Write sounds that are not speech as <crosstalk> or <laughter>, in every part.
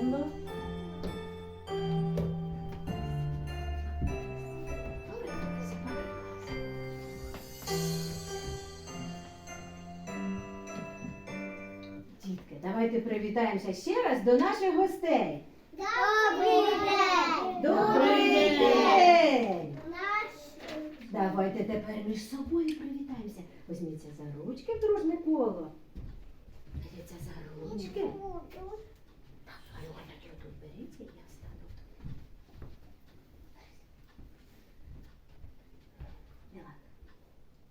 Розумно. Дітки, давайте привітаємося ще раз до наших гостей. Добрий день! Добрий день! Давайте тепер між собою привітаємося. Візьміться за ручки в дружне коло. Беріться за ручки. Так, а ну, а я тут беріться, я стану тут. Мілана,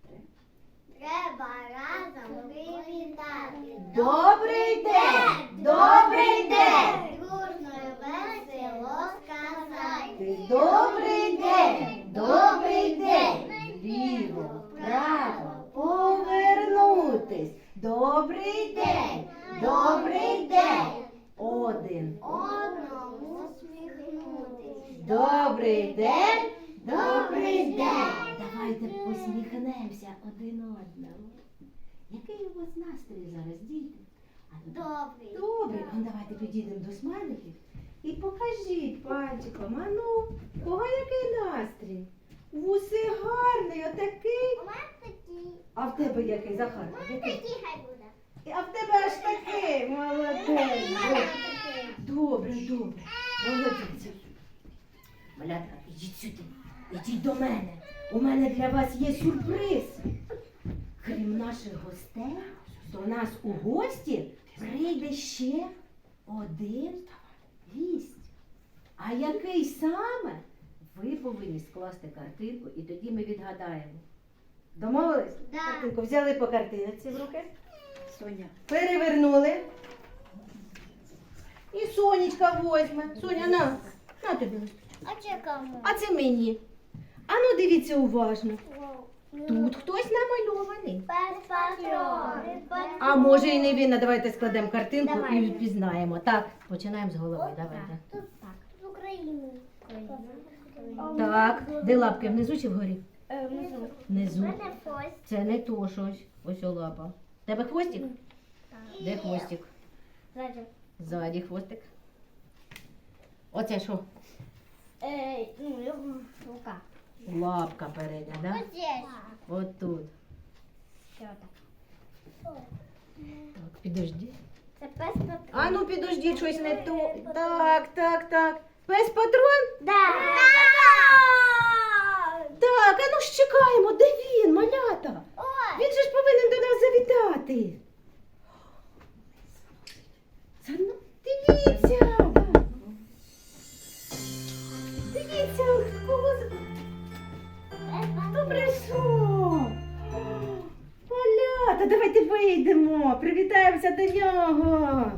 три. Треба разом привітати. Добрий день! Добрий день! Дружно і весело сказати. Добрий день! Добрий день! Ліво, право, повернутись. Добрий день! Добрий день! Один. Одному усміхнутись. Добрий день! Добрий день! Давайте посміхнемося один одному. Який у вас настрій зараз, діти? А Добрий. Добре, ну давайте підійдемо до смайликів і покажіть пальчиком, а ну, кого який настрій? Вуси гарний, отакий. У мене такий. А в тебе який, Захар? У мене Який? такий хай буде. А в тебе аж такий, молодець. Добре, добре, молодець. Малятка, ідіть сюди, ідіть до мене. У мене для вас є сюрприз. Крім наших гостей, до нас у гості прийде ще один гість. А який саме? Ви повинні скласти картинку і тоді ми відгадаємо. Домовились? Да. Картинку взяли по картинці в руки. Соня. Перевернули. І Сонечка возьме. Соня, на. На тобі. А це кому? А це мені. А ну дивіться уважно. Тут хтось намальований. А може і не він. А Давайте складемо картинку і впізнаємо. Так, починаємо з голови. Давайте. Тут так. З України. Так, де лапки внизу чи вгорі? Е, Внизу. У Внизу. мене. Це не то щось. Ось о лапа. Тебе хвостик? Де хвостик? Ззаді. Ззаді хвостик. Оце що? Е, ну, рука. Лапка передня, да? Ось здесь. От тут. Ще отак. Так, підожди. Це пес патрон. А ну підожди, щось не то. Так, так, так. Пес патрон? Да. Так, а ну ж чекаємо, де він, малята? Він же ж повинен до нас завітати. Ну. Дивіться, привітаємося до нього.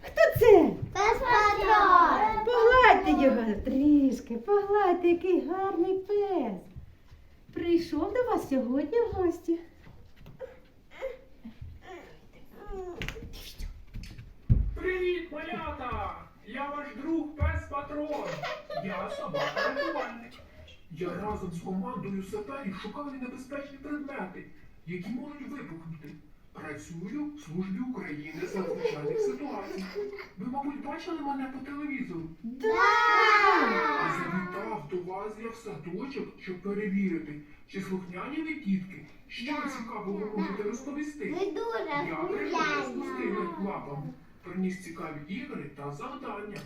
Хто це? Пес патрон. Погладьте його трішки, погладьте, який гарний пес. Прийшов до вас сьогодні в гості. Привіт, малята! Я ваш друг пес патрон. Я собака рятувальник. Я разом з командою саперів шукаю небезпечні предмети, які можуть вибухнути. Працюю в службі України з надзвичайних ситуацій. Ви, мабуть, бачили мене по телевізору. А завітав до вас я в садочок, щоб перевірити, чи слухняні ви дітки. Що цікавого ви можете розповісти? Ми дуже Я прийшов з пустими лапами, приніс цікаві ігри та завдання.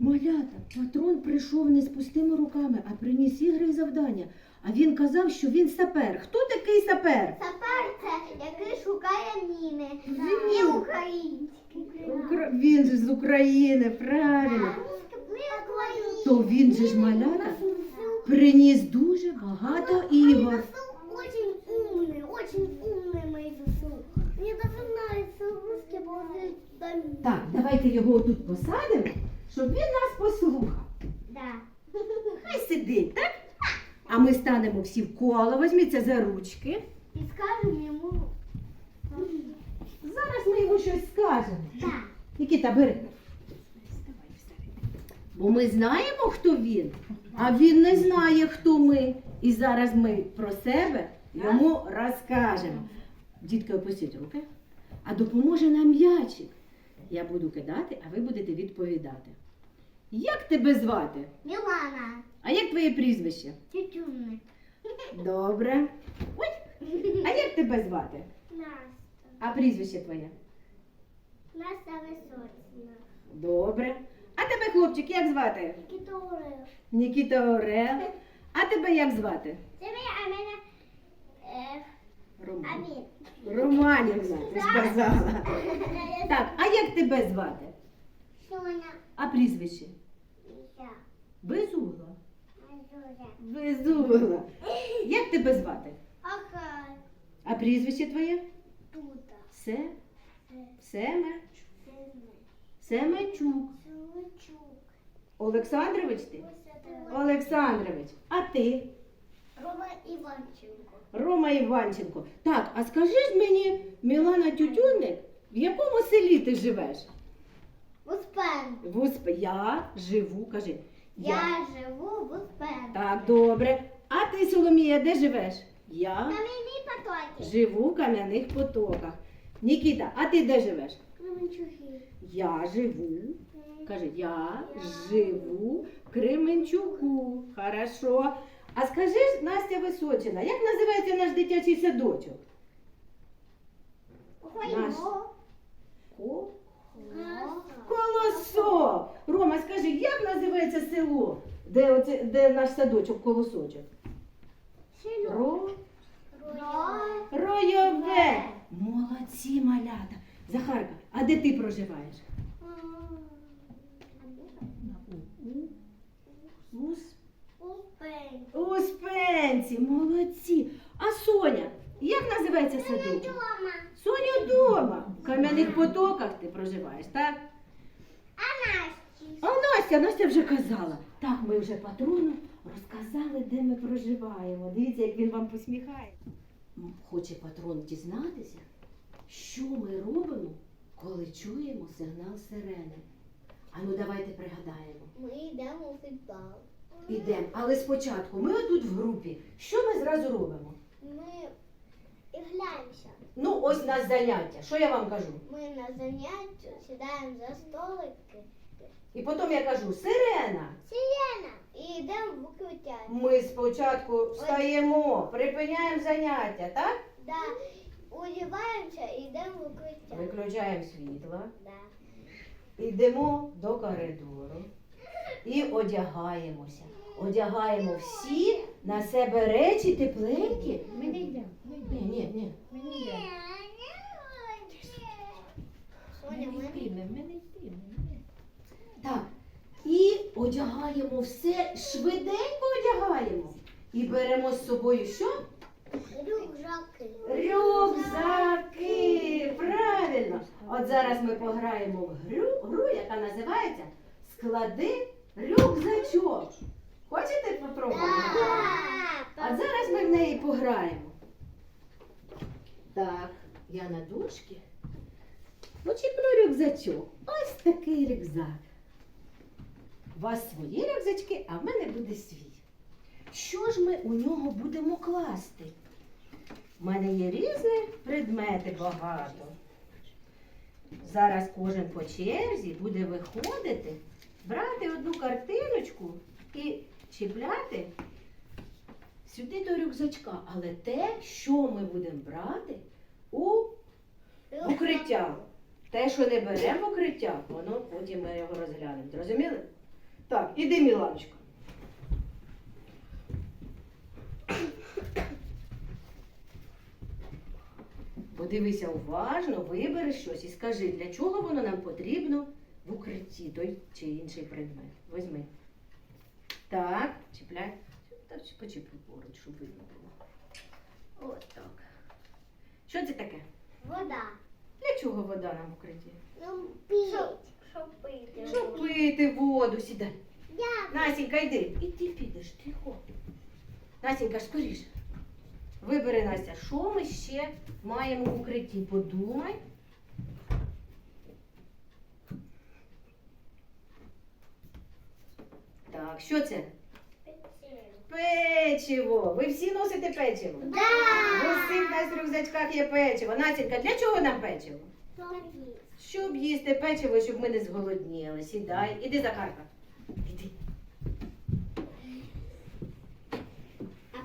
Малята, патрон прийшов не з пустими руками, а приніс ігри і завдання. А він казав, що він сапер. Хто такий сапер? Сапер який шукає міни. І український. Укра- Він же з України, правильно. То він же ж малята приніс дуже багато ігор. Очень умный, очень даже нравится русский, но. Так, давайте його тут посадимо, щоб він нас послухав. Да. Хай сидить, так? А ми станемо всі в коло, візьміться за ручки. И скажем ему... Зараз ми скажемо. Да. Нікіта, бери. Бо ми знаємо, хто він, а він не знає, хто ми. І зараз ми про себе йому розкажемо. Дітки, опустіть руки. А допоможе нам м'ячик. Я буду кидати, а ви будете відповідати. Як тебе звати? Мілана. А як твоє прізвище? Тютюнник. Добре. Ой, а як тебе звати? Настя. А прізвище твоє? Настя Висоцька. Добре. А тебе, хлопчик, як звати? Кіторив. Нікіта Орел. А тебе як звати? Ви, а мене е, Роман. Амін. Романівна, ти сказала. <laughs> Так, а як тебе звати? Соня. А прізвище? Я. Безугла. Азуля. Безугла. Як тебе звати? Ага. А прізвище твоє? Тута. Се? Семе? Семечук. Олександрович ти? Олександрович. А ти? Рома Іванченко. Рома Іванченко. Так, а скажи ж мені, Мілана Тютюнник, в якому селі ти живеш? Успен. В Усп... Я живу, кажи. Я живу в Успен. Так, добре. А ти, Соломія, де живеш? Я На живу в кам'яних потоках. Нікіта, а ти де живеш? Кременчуги. Я живу. Кажи, я живу в Кременчуку. Хорошо. А скажи Настя Височина, як називається наш дитячий садочок? Наш. Ко? Колосо. Рома, скажи, як називається село, де, оце, де наш садочок, колосочок? Ро... Ройове. Молодці, малята. Захарка, а де ти проживаєш? У, у, Ус- Успен. У Спенці, молодці. А Соня, як називається? Дома. Соня вдома. В кам'яних потоках ти проживаєш, так? А Насті? А Настя, Настя вже казала. Так, ми вже патрону розказали, де ми проживаємо. Дивіться, як він вам посміхає. Хоче патрон дізнатися, що ми робимо, коли чуємо сигнал сирени. Ану, давайте пригадаємо. Ми йдемо у футбол. Ідемо. Але спочатку ми отут в групі. Що ми зразу робимо? Ми гуляємося. Ну, ось нас заняття. Що я вам кажу? Ми на заняття сідаємо за столики. І потім я кажу сирена. Сирена. І йдемо в укриття. Ми спочатку встаємо, припиняємо заняття, так? Да. Удіваємося і йдемо в укриття. Виключаємо світло, Да. йдемо до коридору і одягаємося. Одягаємо всі на себе речі тепленькі. Ми не йдемо. Ні, ні, ні. Ми не йдемо. Соня, Ми ми не йдемо, ми не йдемо. Так. І одягаємо все, швиденько одягаємо. І беремо з собою що? Рюкзаки. Рюкзаки! Правильно! От зараз ми пограємо в гру, гру яка називається Склади рюкзачок. Хочете попробувати? А зараз ми в неї пограємо. Так, я на дошки почеплю рюкзачок. Ось такий рюкзак. У вас свої рюкзачки, а в мене буде свій. Що ж ми у нього будемо класти? У мене є різні предмети багато. Зараз кожен по черзі буде виходити, брати одну картиночку і чіпляти сюди до рюкзачка. Але те, що ми будемо брати у укриття. Те, що не беремо укриття, воно потім ми його розглянемо. Зрозуміли? Так, іди, Міланочка. Подивися уважно, вибери щось і скажи, для чого воно нам потрібно в укритті той чи інший предмет. Возьми. Так, чіпляй. Почіплю поруч, щоб видно було. От так. Що це таке? Вода. Для чого вода нам в укритті? Ну, піть. Щоб пити. Щоб пити воду, сідай. Я. Насінька, йди. І ти підеш, тихо. Насінька, скоріше. Вибери, Настя, що ми ще маємо в укритті? Подумай. Так, що це? Печиво. Ви всі носите печиво? У Да. всіх нас в рюкзачках є печиво. Насінька, для чого нам печиво? Щоб їсти печиво, щоб ми не зголодніли. Сідай. Іди, Захарка. Іди. А пес патрон сидить.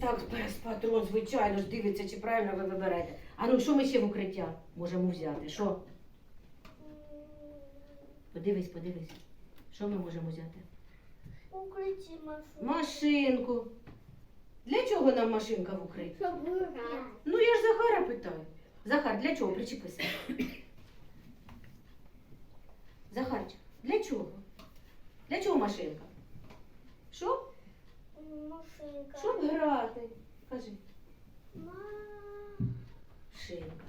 Так, пес патрон, звичайно ж, дивиться, чи правильно ви виберете. А ну, що ми ще в укриття можемо взяти? Що? Подивись, подивись. Що ми можемо взяти? Укриті машину. Машинку. Для чого нам машинка в укритті? Щоб грати. Ну я ж Захара питаю. Захар, для чого? Причепися. Захарчик, для чого? Для чого машинка? Що? Машинка. Щоб грати. Кажи. Ма- Шинка.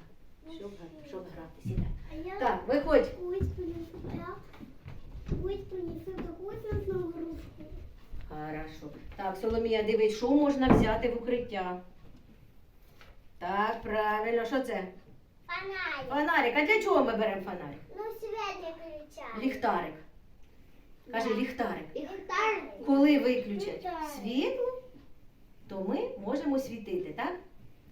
Щоб, гра- щоб грати. Сідай. А я Так, виходь. ось принесу. а Я ось принесу таку смачну грушку. Хорошо. Так, Соломія, дивись, що можна взяти в укриття. Так, правильно, що це? Фонарик. Фонарик. А для чого ми беремо фонарик? Ну, свет кричать. Ліхтарик. Каже, ліхтарик. Ліхтарик. Коли виключать Ліхтарик. світло, то ми можемо світити, так?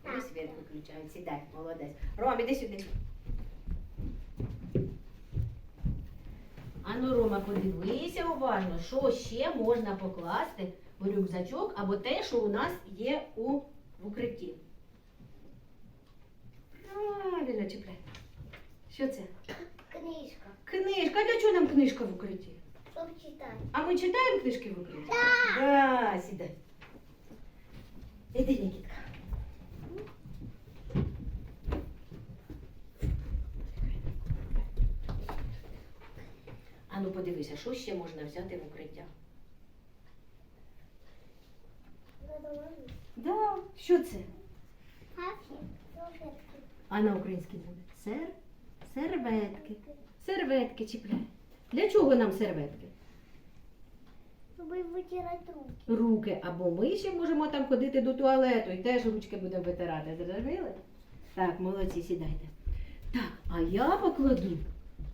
Так. світ виключають. Сідай, молодець. Ром, іди сюди. Ану, Рома, подивися уважно, що ще можна покласти в рюкзачок або те, що у нас є у в укритті. Правильно, чіпляй. Що це? Книжка. Книжка. А для чого нам книжка в укритті? Щоб читати. А ми читаємо книжки в укритті? Так. Да, сідай. Іди, Нікітка. А ну подивися, що ще можна взяти в укриття? Да, що це? А на українській буде? Сер? Серветки. Серветки чіпляй. Для чого нам серветки? Щоб витирати руки. руки, або ми ще можемо там ходити до туалету і теж ручки будемо витирати. Зрозуміли? Так, молодці, сідайте. Так, а я покладу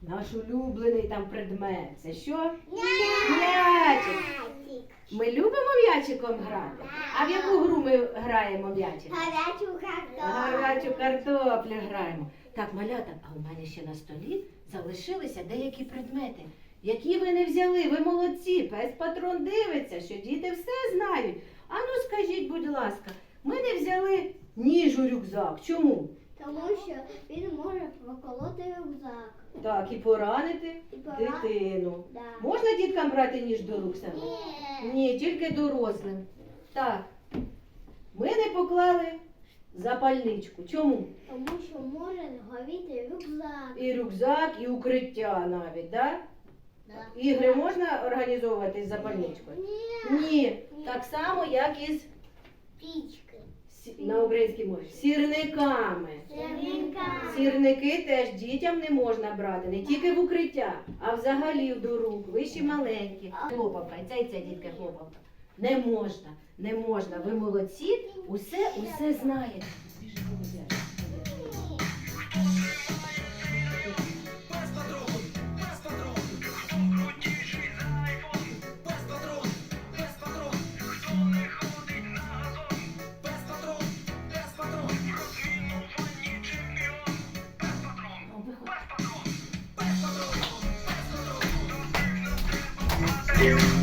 наш улюблений там предмет. Це що? М'ячик. Ми любимо м'ячиком грати. А в яку гру ми граємо м'ячик? Гарячу картоплю. Гарячу картоплю граємо. Так, малята, а у мене ще на столі залишилися деякі предмети, які ви не взяли. Ви молодці. Пес патрон дивиться, що діти все знають. А ну скажіть, будь ласка, ми не взяли ніж у рюкзак. Чому? Тому що він може проколоти рюкзак. Так, і поранити І пора- дитину. Да. Можна діткам брати ніж до рук саме? Ні. Ні, тільки дорослим. Так. Ми не поклали запальничку. Чому? Тому що може згоріти рюкзак. І рюкзак, і укриття навіть, да? Да. Ігри можна організовувати з запальничкою? Ні. Ні. Так само, як і з Пічки. На українській мові. Сірниками. Сірника. Сірники теж дітям не можна брати, не тільки в укриття, а взагалі до рук. вищі маленькі. Хлопавка, ця і ця дітка хлопавка. Не можна, не можна. Ви молодці, усе, усе знаєте. you.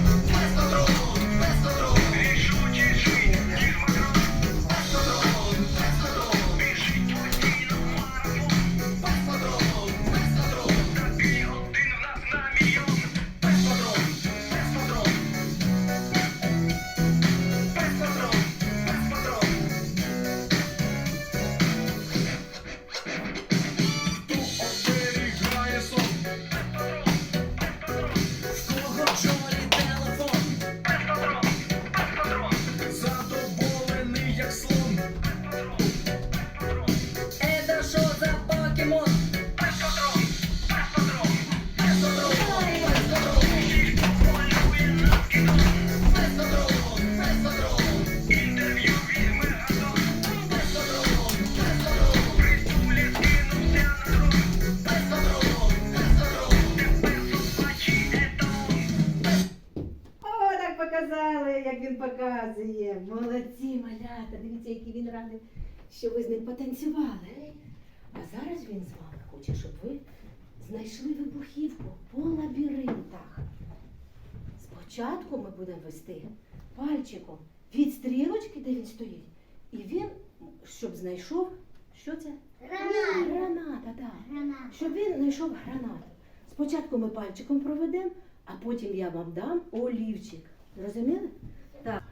Як він показує. Молодці, малята. Дивіться, який він радий, що ви з ним потанцювали. А зараз він з вами хоче, щоб ви знайшли вибухівку по лабіринтах. Спочатку ми будемо вести пальчиком від стрілочки, де він стоїть, і він, щоб знайшов, що це? Граната. Граната, так. Граната. Щоб він знайшов гранату. Спочатку ми пальчиком проведемо, а потім я вам дам олівчик. Зрозуміли? Так.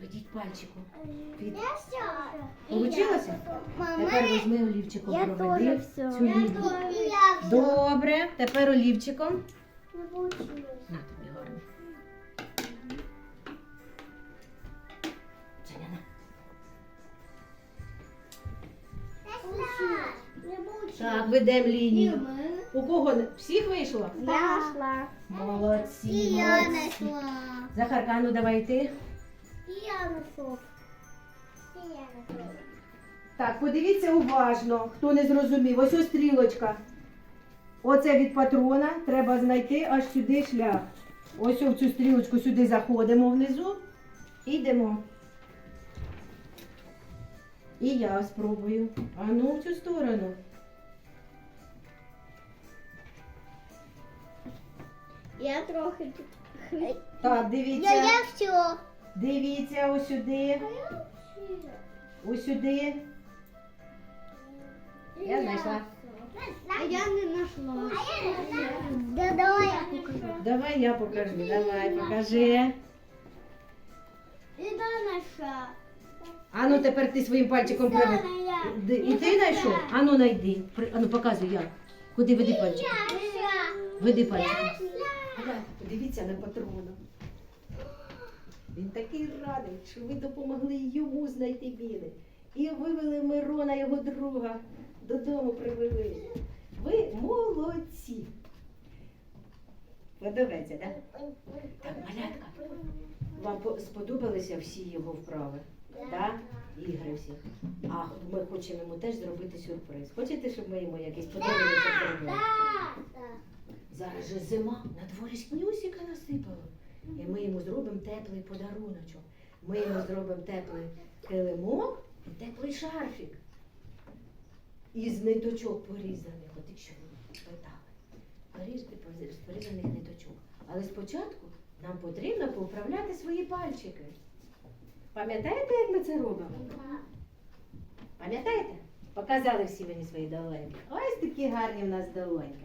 Ведіть пальчиком. Від... Я все. Получилося? Тепер візьми олівчиком Я проведи теж все. цю лінію. І я все. Добре, тепер олівчиком. На тобі гарно. Женя, на. Не. Так, ведемо лінію. У кого всіх вийшло? Я нашла. Молодці. І я знайшла. Захарка, ну давай ти. І я знайшов. І я знайшов. Так, подивіться уважно, хто не зрозумів. Ось ось стрілочка. Оце від патрона. Треба знайти аж сюди шлях. Ось в цю стрілочку сюди заходимо внизу. і Йдемо. І я спробую. А ну в цю сторону. Я трохи тут. Так, дивіться. Я, я все. Дивіться ось сюди. Ось сюди. Я знайшла. А я не знайшла. Да, давай я покажу. Давай я покажу. Давай, покажи. І да знайшла. А ну тепер ти своїм пальчиком я. Ди- І ти знайшов? А ну найди. При- А ну показуй як. Куди веди пальчик? Веди пальчик. Подивіться на патрона. Він такий радий, що ви допомогли йому знайти біле. І вивели Мирона, його друга, додому привели. Ви молодці. Подобається, так? Так, малятка, вам сподобалися всі його вправи? Так? Ігри всі. А ми хочемо йому теж зробити сюрприз. Хочете, щоб ми йому якийсь подарунок зробили? Зараз же зима, на дворі снюсика насипало. І ми йому зробимо теплий подаруночок. Ми йому зробимо теплий килимок і теплий шарфік. Із ниточок порізаних, от якщо ви питали. Порізаних ниточок. Але спочатку нам потрібно поуправляти свої пальчики. Пам'ятаєте, як ми це робимо? Пам'ятаєте? Показали всі мені свої долоньки. Ось такі гарні в нас долоньки.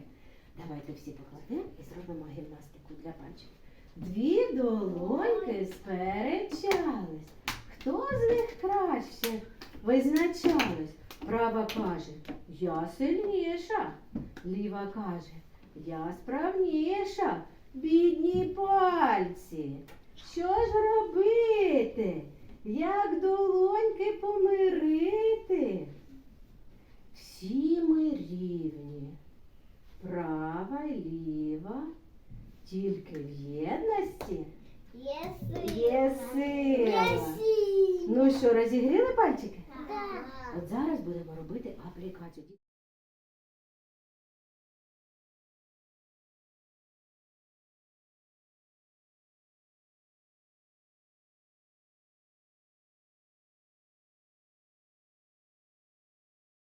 Давайте всі покладемо і зробимо гімнастику для пальчиків. Дві долоньки сперечались. Хто з них краще визначались? Права каже, я сильніша. Ліва каже, я справніша. Бідні пальці. Що ж робити? Як долоньки помирити? Всі ми рівні. Права і ліва, тільки в єдності є сила. Ну що, розігріли пальчики? Да. От зараз будемо робити аплікацію.